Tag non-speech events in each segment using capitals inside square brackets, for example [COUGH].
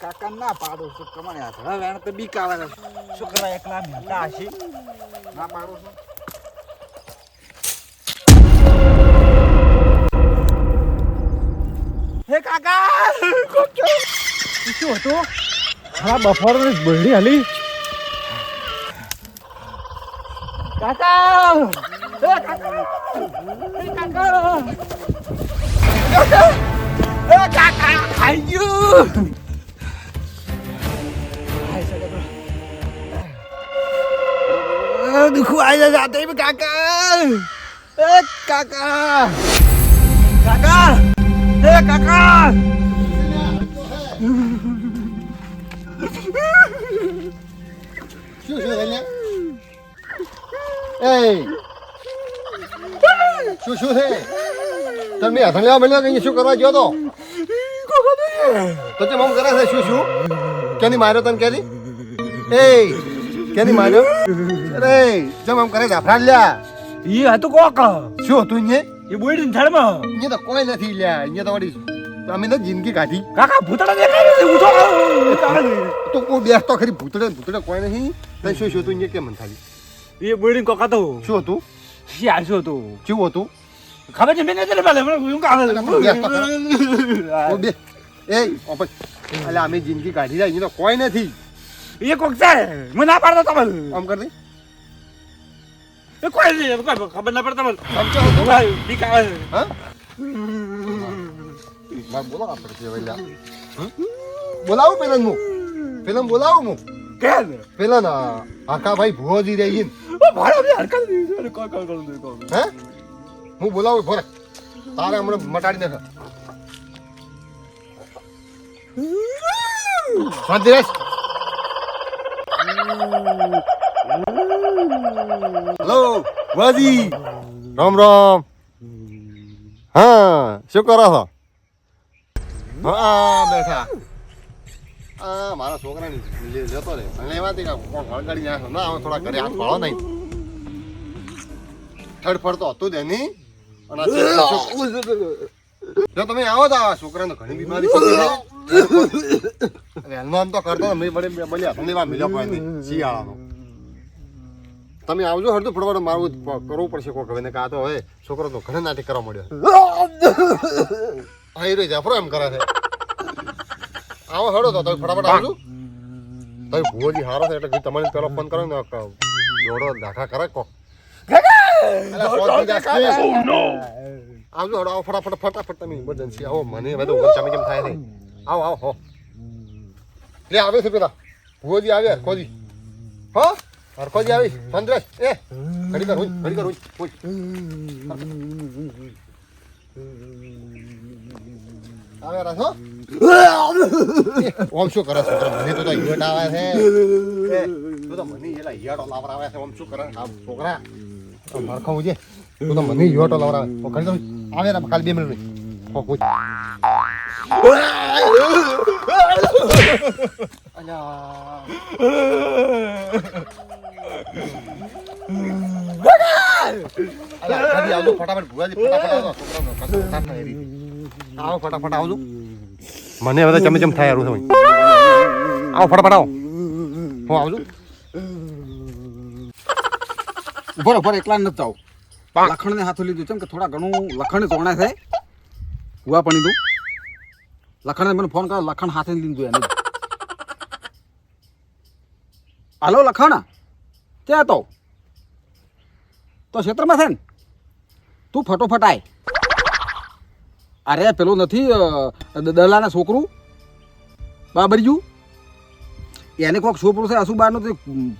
કાકા ના પાડો છો. કમાણે હાથ હવે એને તો બીક આવે છોકરા એકલા મેલતા હશે ના પાડો છો. હે કાકા શું હતું? હા બફોરની બળી હાલી. કાકા. કાકા ખાઈ ગયું દુખું આવી જાતે કાકા એ કાકા કાકા એ કાકા શું એને એ શું શું છે? તમે હથણિયા મળ્યો કે શું કરવા ગયો તો? તો તે મમ કરે છે શું શું? કેની માર્યો તને કેની એ કેની માર્યો? અરે જમ આમ કરે જાફરાડ લ્યા. ઈ હતું કોક. શું હતું અહીંયા? એ બોઈડી થડમાં અહીંયા તો કોઈ નથી લ્યા. અહીંયા તો વળી અમે તો જિંદગી કાઢી. કાકા ભૂતડા દેખાય છે ઉઠો. તો કોઈ બેસતો ખરી ભૂતડે ભૂતડે કોઈ નહીં. તને શું શું હતું અહીંયા? કેમ થાલી એ બોઈડી કોક હતું. શું હતું? શી હતું શું હતું? ખબર છે મેં નથી પેલે હું કાલે એ અલે અમે જિંદગી કાઢી જાય તો કોઈ નથી. એ કોક છે મને ના પાડતો તમે આમ કરી એ કોઈ નહીં કોઈ ખબર ના પડે તમને. સમજો બીક આવે. હા? મારે આપણે છે બોલાવું પેલા હું પેલા બોલાવું હું? કે પેલા ના ભાઈ ભુવોજી રહી ને. હે હું બોલાવું ભરે તારે હમણાં મટાડી નાખ શાંતિ રહેશ હલો વાજી રામ રામ હા શું કરો છો હા બેઠા આ મારા છોકરાને લેતો રે અને કોણ હળગાડી નાખો ના હવે થોડા ઘરે હાથ ભાળો નહીં થડફડ તો હતું જ એની. અને આ જો તમે આવો તો આ છોકરાને ઘણી બીમારી છે. આમ તો કરતો મેં બળે બળે હાથની વાર મિલ્યો કોઈ નહીં. શિયાળાનો. તમે આવજો હરતું ફટફટ મારું કરવું પડશે કોક હવે કાં તો હવે છોકરો તો ઘણા નાટક કરવા મળ્યો હા એ જાફરો એમ કરે છે. આવો હડો તો તમે ફટાફટ આવજો. તમે ભૂજી હારો છે એટલે તમારી પેલો ફોન કરો ને દોડો દાખા કરે કોક. આવજો આવો ફટાફટ ફટાફટ તમે ઇમરજન્સી આવો મને હવે તો ઉગમ કેમ થાય નહીં. આવો આવો હો. લે આવે છે પેલા. ભુવોજી આવ્યા હરખોજી. હો હરખોજી આવી. પંદર એ ઘડી કર હોય ઘડી કર હોય હોય આવે રાસ હો. ઓમ શું કરે છોકરા મને તો તો આવે છે. તો મને એલા ઈયટો લાવરાવે છે ઓમ શું કરે? આ છોકરા. આમ હરખા ઉજે તું તો મને ઈયટો લાવરાવે ઓ કરી દો આવે ને ખાલી બે મિનિટ. આવો ફટાફટ આવજો મને હવે ચમચમ થાય આવો ફટાફટ આવો હું આવજો રહો, ઊભો એકલા નથી જાવ લખણ ને હાથો લીધું છે કે થોડા ઘણું લખણ જોણે છે. હુવા પડી દઉં લખણ મને ફોન કરો લખણ હાથે લીધું એને. હાલો લખણ. ક્યાં તો તો ક્ષેત્રમાં છે ને? તું ફટોફટ આય. અરે પેલું નથી દલાના છોકરું. બાબરજુ. એને કોઈક છોકરું છે અસુબારનું તે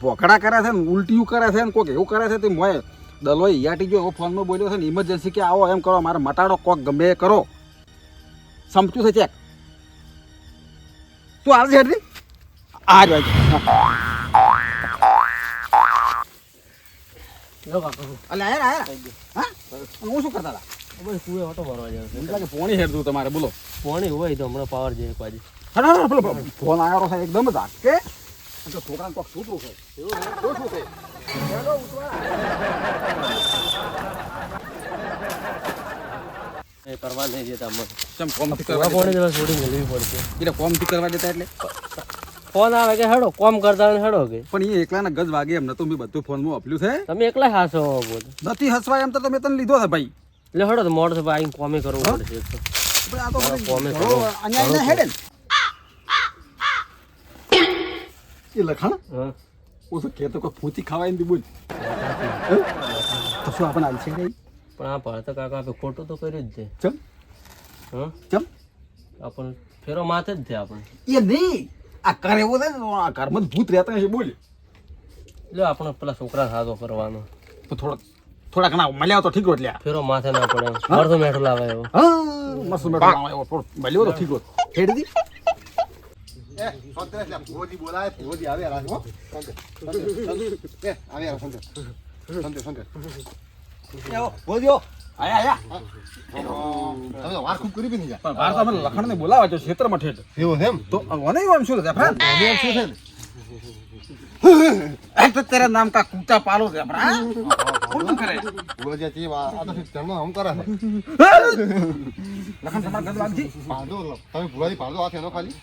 પોકડા કરે છે ને ઉલટીયું કરે છે ને કોઈક એવું કરે છે તે મોય દલો યાટી ગયો ફોનમાં બોલ્યો છે ને ઇમરજન્સી કે આવો એમ કરો મારે મટાડો કોક ગમે એ કરો. સમજ્યું છે ચેક? તું આવજે હેડરી આ જ હા? હું શું કરતા હતા? છે. પોણી હેડતું તમારે બોલો. પોણી હોય તો હમણાં પાવર જાય પાછી ફોન આવ્યો છે એકદમ જ કે છોકરાને કોક છૂટું છે. એવું શું છે? એ કરવા નહીં દેતા અમને. ચમ કોમથી કરવા કરવા કોણે છોડી મેળવી પડશે એટલે કોમથી કરવા દેતા એટલે? ફોન આવે કે હેડો કોમ કરતા ને હેડો કે. પણ એ એકલાના ગજ વાગે એમ નતું મેં બધું ફોનમાં અપલ્યું છે. તમે એકલા હાસો બોલ. નથી હસવાય એમ તો તમે તને લીધો છે ભાઈ. એટલે હેડો મોડ છે ભાઈ કોમે કરવું પડશે કોમે કરો. અહીંયા હેડે ને એ લખાણ? હું. તો કહેતો કોઈ ફૂંચી ખાવાય ને બોલ. તો શું આપણને આલશે નહીં? પણ આ ભરત કાકા આપણે ખોટું તો કર્યું જ છે. ચમ? હા? ચમ? આપણ ફેરો માથે જ છે આપણે. એ નહીં. આ ઘર એવો થાય ને આ ઘરમાં ભૂત રહેતા હશે બોલ. એટલે આપણે પેલા છોકરા સાથો કરવાનો. તો થોડોક થોડા ઘણા મળ્યા તો ઠીક એટલે ફેરો માથે ના પડે. મરતો મેઠો લાવે એવો. હા મસ્ત મેળો એવો. થોડો મળ્યો તો ઠીક હોત. હેડ સંતરે એટલે ભોજી બોલાય ભોજી આવે રાખ હો. સંતરે એ આવે રાખ સંતરે સંતરે સંતરે ભોજીઓ આયા આયા. તમે વાર ખૂબ કરી બી નહીં પણ વાર તો અમે લખણ ને બોલાવા છો ક્ષેત્રમાં ઠેઠ. એવું એમ? તો મને એમ શું રેફરન્સ તારા નામ કા કૂતા પાલો છે કોણ કરે? લાગજી. પાડો તમે ભુલાજી પાડો આ થેનો ખાલી.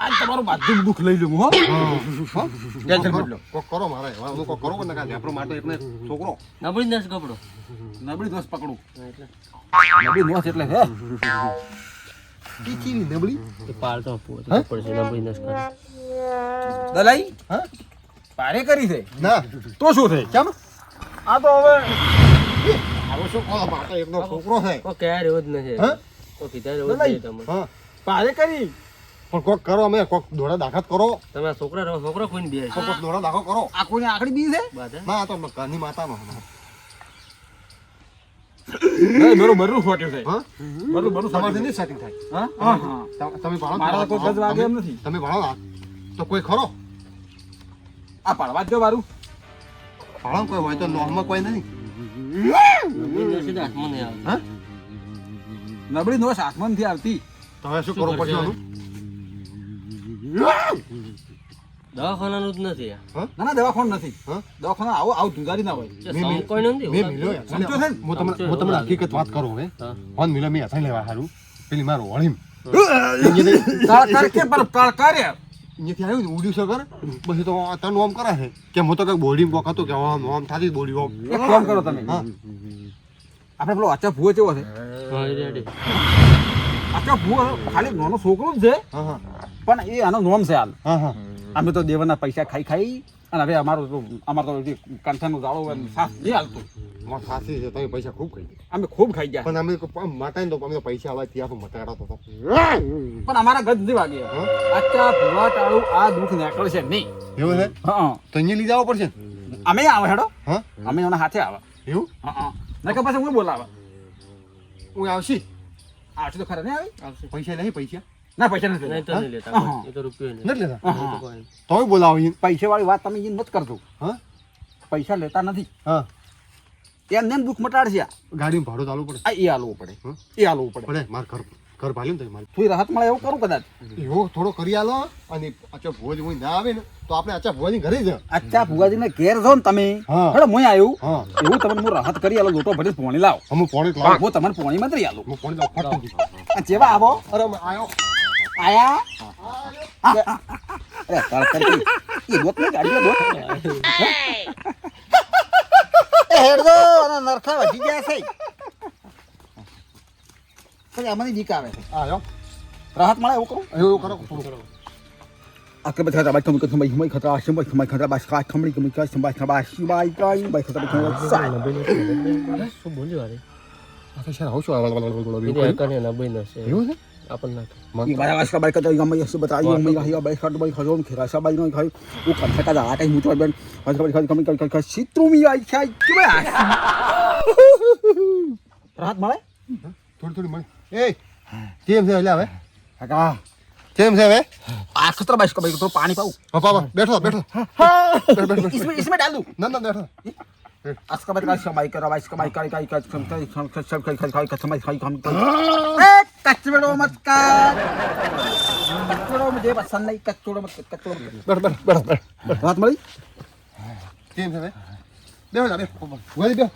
આજ તમારું બાજુ દુઃખ લઈ લઉં હો હો? ટેન્શન મત લો. કોક કરો મારે. હું કોક કરો ને કાંઈ. આપણો માટે એટલે છોકરો. નબળી દસ કપડો. નબળી દસ પકડું. એટલે. નબળી દોસ્ત એટલે હે. ટીચીની નબળી? એ પાડતો પૂછવું પડશે નબળી નસ કરે દલાઈ? હા. પારે કરી છે. ના. તો શું થાય કેમ આ તો હવે શું કહો મારે એકનો છોકરો છે. કોઈ ક્યારે એવો જ નથી હા? કોઈ કીધા જ નહીં. નહીં હા. પારે કરી. પણ કોક કરો અમે કોક દોડા દાખત કરો. તમે આ છોકરા રહો છોકરો કોઈને બે કોક કોક દોડા દાખો કરો. આ કોઈને આખડી બી છે? બાધા ના આ તો ઘરની માતાનો બરું બરું ફોટ્યું છે હા? બરું બરું નહીં સેટિંગ થાય. હા? હા હા. તમે ભાડો મારા કોઈ ગજ વાગે એમ નથી. તમે ભાડો તો કોઈ ખરો? આ પાડવા જ જો મારું. ભાડો કોઈ હોય તો નોહમાં કોઈ નહીં. નબળી નોસ હાથમાં નથી આવતી. તમે શું કરો પછી દવાખાનાનું જ નથી. ના ના દવાખાનું નથી. દવાખાના આવો આવું ધુંધારી ના હોય. કોઈ નથી? મેં તમને હકીકત વાત કરું હવે. ફોન મિલ્યો મેં હેઠળ લેવા સારું પેલી મારો વળીમ. તાર કે પર કાર્ય અહીંયાથી આવ્યું ને ઉડ્યું સગર પછી તો તન ઓમ કરે છે. કે હું તો કઈ બોડી વખત હતું કે ઓમ ઓમ થાતી બોડી ઓમ. એક કરો તમે? આપણે પેલો આચા ભૂવો કેવો છે? હા એ ભૂવો ખાલી નાનો છોકરો જ છે. હા હા. પણ એ આનો નોમ છે હાલ. હા હા. અમે તો દેવાના પૈસા ખાઈ ખાઈ અને હવે અમારો અમારો તો કંઠાનો જાળો સાફ નહીં હાલતું. મારે છે તમે પૈસા ખૂબ ખાઈ ગયા. અમે ખૂબ ખાઈ ગયા. પણ અમે માતા તો અમે તો પૈસા આવે ત્યાં તો મટાડો તો પણ અમારા ગજ નથી વાગે? આચા ભૂવા ટાળું આ દુઃખ નીકળશે નહીં. એવું છે? હા તો અહીંયા લીધા જવો પડશે? અમે આવે હેડો. હા? અમે એના હાથે આવે. એવું? હા ના કે હું બોલાવે? હું આવશી? આટલું તો ખરા નહીં આવે? પૈસા નહીં પૈસા? ના પૈસા નથી લેતા. એ તો રૂપિયો નથી લેતા? તો. તોય બોલાવો પૈસા વાળી વાત તમે નથી કરતો. હા? પૈસા લેતા નથી. હા. એમને એમ દુઃખ મટાડશે. આ ગાડીમાં ભાડું ચાલુ પડે. આ એ હાલવું પડે. એ હાલવું પડે. પડે માર ઘર ઘર ભાલ્યું ને મારે. થોડી રાહત મળે એવું કરું કદાચ. એવો થોડો કરી આલો અને અચ્છા ભોજ હું ના આવે ને તો આપણે અચ્છા ભુવાજી ઘરે જ. અચ્છા ભુવાજીને ઘેર છો ને તમે. હા. હેડો હું આવ્યું હા. એવું તમને હું રાહત કરી આલો લોટો ભરી પોણી લાવો. હું પોણી લાવ. હું તમને પોણી માં આલો. હું પોણી લાવ. ફટ જેવા આવો. અરે અમે આયો. આયા? અરે તાર કરતી. એ દોત ને ગાડી દોત એ હેડો અને નરખા વધી ગયા છે પછી આમાંની બીક આવે છે આયો રાહત મળે એવું કરું એવું કરો sampai kata bas baik kamu baik kata kamu sai. શું બોલ્યું અરે આ તો શેર આવું છું એ તો એકને નબળી अपन ना बड़ा वास का बाइक तो यम ये बताई यम ये हिया बाइक कट बाइक हजोम खेरा सा बाइक नहीं खाई वो कट कट आ टाइम मुतर बन हज का बाइक कम कर कर चित्रू में आई छाई कि मैं रात मारे थोड़ी थोड़ी मारे ए केम से हला है। काका કેમ છે હવે આ સત્ર બાઈસ કો ભાઈ થોડું પાણી પાઉં હા પાવા બેઠો બેઠો હા બેઠો બેઠો इसमें इसमें डाल दूँ? ना ना बैठो। আজকে বাদ কাজ সবাই করো আজকে বাই কাজ কাজ কাজ সব কাজ সব কাজ সব কাজ কাজ কাজ সবাই কাজ কাম এ কাচড়ো মত কাজ কাচড়ো মুঝে পছন্দ नहीं কাচড়ো মত কাচড়ো মত बैठ बैठ बैठ बैठ हाथ मरी કેમ છે બે બેહો જા બે ગોળી બે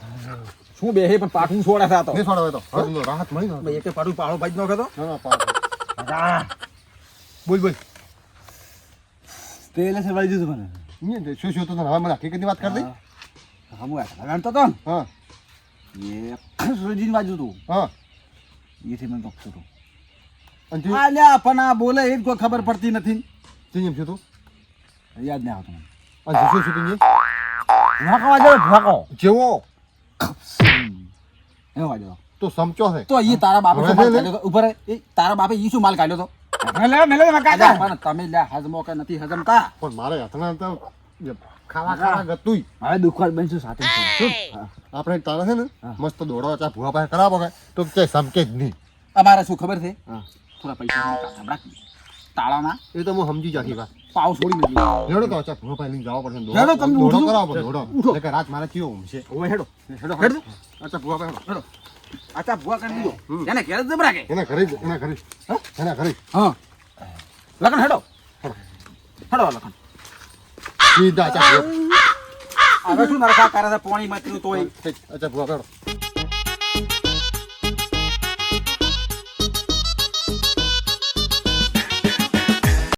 શું બે હે પણ પાઠું છોડે થા તો ને છોડે તો રાહત મળી ને એકે પાડું પાળો ભાઈ નો કહેતો ના ના પાડો બોલ બોલ તેલે સવાઈ દીધું મને શું શું તો હવે મને હકીકતની વાત કરી દઈ હમું લગાડતો તો. ને હા. એ [COUGHS] સુરજીની બાજુ તું. હા. એથી મને તોકતો હતો અને તું આલ્યા પણ આ બોલે એ કોઈ ખબર પડતી નથી. તું એમ છું તું? યાદ નહીં આવતું મને. શું શું તું ભૂકો વાજો ભૂકો જેવો? એવો વાજો તો. સમચો છે તો એ તારા બાપે શું માલ લે, લે. કાઢ્યો ઉપર એ તારા બાપે ઈ શું માલ કાઢ્યો તો? મેલે મેલે અલ્યા, કાકા. પણ તમે લ્યા હજમો કે નથી હજમતા? પણ મારે હાથના તો ખાવા ખાવા ગતું હવે દુખવા બનશું સાથે આપણે તારે છે ને મસ્ત દોડો ચા ભૂવા પાસે કરાવો કે તો કે સમકે જ નહીં. અમારે શું ખબર છે. થોડા પૈસા રાખી તાળાના એ તો હું સમજી જાખી વાત. પાવ છોડી નથી હેડો તો ચા ભૂવા પાસે લઈને જવા પડશે હેડો, તમે દોડો ઉઠો. કરાવો પડે, હેડો. ઉઠો. કે રાત મારે કેવો ઉમશે ઓય હેડો. હેડો હેડો. અચ્છા ભૂવા પાસે હેડો. અચ્છા ભૂવા કરી દીધો. એને ઘેર જબરા કે એના ઘરે એના ઘરે. એના ઘરે હા. લખન હેડો હેડો લખન. સીધા ચા ભૂવા હવે શું નરખા કરે છે? પોણી માત્રું તોય. અચ્છા હેડો.